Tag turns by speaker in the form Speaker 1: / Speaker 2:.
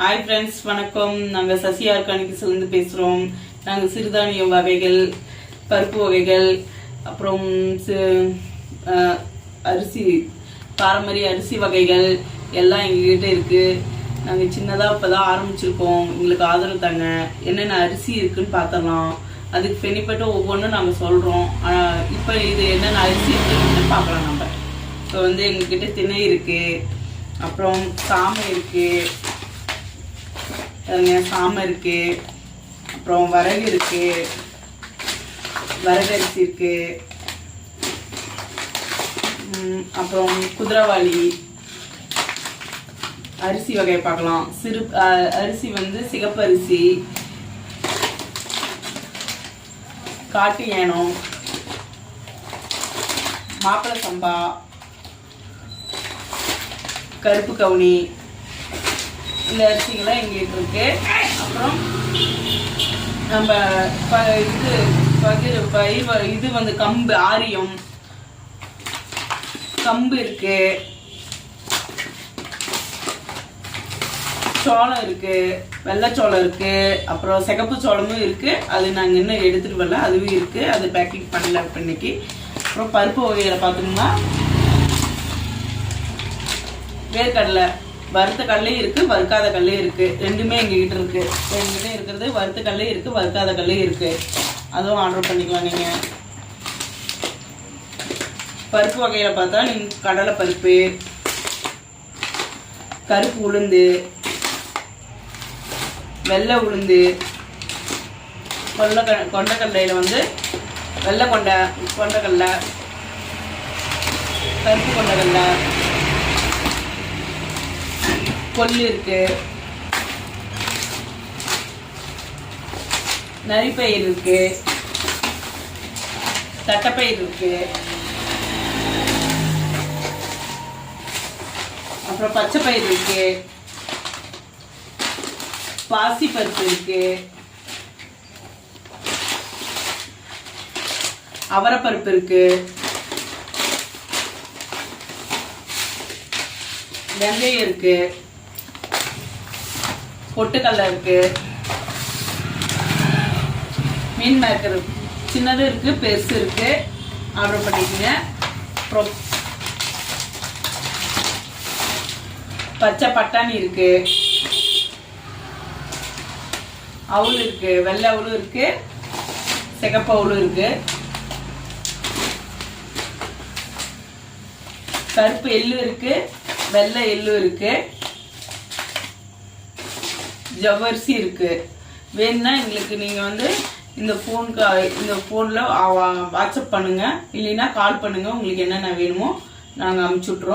Speaker 1: Hi friends வணக்கம். நாங்கள் சசி ஆர்கானிக்ஸ்லேருந்து பேசுகிறோம் நாங்கள் சிறுதானிய வகைகள் பருப்பு வகைகள் அப்புறம் அரிசி பாரம்பரிய அரிசி வகைகள் எல்லாம் எங்ககிட்ட இருக்குது நாங்கள் சின்னதாக இப்போ தான் ஆரம்பிச்சிருக்கோம். எங்களுக்கு ஆதரவு தாங்க. என்னென்ன அரிசி இருக்குன்னு பார்த்துடலாம் அதுக்கு பெனிஃபிட்டும் ஒவ்வொன்றும் நாங்கள் சொல்கிறோம் இப்போ இது என்னென்ன அரிசி இருக்குன்னு பார்க்கலாம் நம்ம. இப்போ வந்து எங்ககிட்ட திணை இருக்குது அப்புறம் சாமை இருக்குது சாமை இருக்கு. அப்புறம் வரகு இருக்கு. வரகரிசி இருக்கு. அப்புறம் குதிரவாளி. அரிசி வகை பார்க்கலாம். சிறு அரிசி வந்து சிகப்பு அரிசி. காட்டு ஏனம் மாப்பிள சம்பா. கருப்பு கவுனி. இந்த அரிசிங்கெல்லாம் எங்கிட்ட இருக்கு. அப்புறம் நம்ம ப இது பகிர் பயிர் இது வந்து கம்பு ஆரியம். கம்பு இருக்கு. சோளம் இருக்கு. வெள்ளைச்சோளம் இருக்கு. அப்புறம் சிகப்பு சோளமும் இருக்கு. அது நாங்கள் இன்னும் எடுத்துட்டு வரல. அதுவும் இருக்கு. அது பேக்கிங் பண்ணல இன்னைக்கு. அப்புறம் பருப்பு வகையில் பார்த்தோம்னா வேர்க்கடலை. வறுத்த கடலையும் இருக்கு வறுக்காத கடலையும் இருக்கு. ரெண்டுமே எங்ககிட்ட இருக்கு. எங்ககிட்ட இருக்கிறது வறுத்த கடலையும் இருக்கு வறுக்காத கடலையும் இருக்கு. அதுவும் ஆர்டர் பண்ணிக்கலாம் நீங்க. பருப்பு வகையில பார்த்தா நீங்க கடலை பருப்பு கருப்பு உளுந்து வெள்ளை உளுந்து கொல்ல கொண்டக்கடலையில வந்து வெள்ளை கொண்டை கொண்டக்கடலை கருப்பு கொண்டக்கடலை கொல்லு இருக்கு. நரிப்பயிர் இருக்கு. தட்டைப்பயிர் இருக்கு. அப்புறம் பச்சை பயிர் இருக்கு. பாசிப்பருப்பு இருக்கு. அவரைப்பருப்பு இருக்கு. வெந்தயம் இருக்கு. பொட்டுக்கடலை இருக்கு. மீன் மேக்கர் சின்னது இருக்கு பெருசு இருக்கு. ஆர்டர் பண்ணிக்கோங்க. அப்புறம் பச்சை பட்டாணி இருக்கு. அவுள் இருக்கு வெள்ளை அவுளும் இருக்கு சிகப்பு அவுளும் இருக்கு. கருப்பு எள்ளு இருக்கு வெள்ளை எள்ளு இருக்குது ஜவ்வரிசி இருக்கு. வேணும்னா எங்களுக்கு நீங்க வந்து இந்த ஃபோனுக்கு இந்த ஃபோனில் வாட்ஸ்அப் பண்ணுங்க. இல்லைன்னா கால் பண்ணுங்க. உங்களுக்கு என்னென்ன வேணுமோ நாங்கள் அமுச்சு விட்றோம்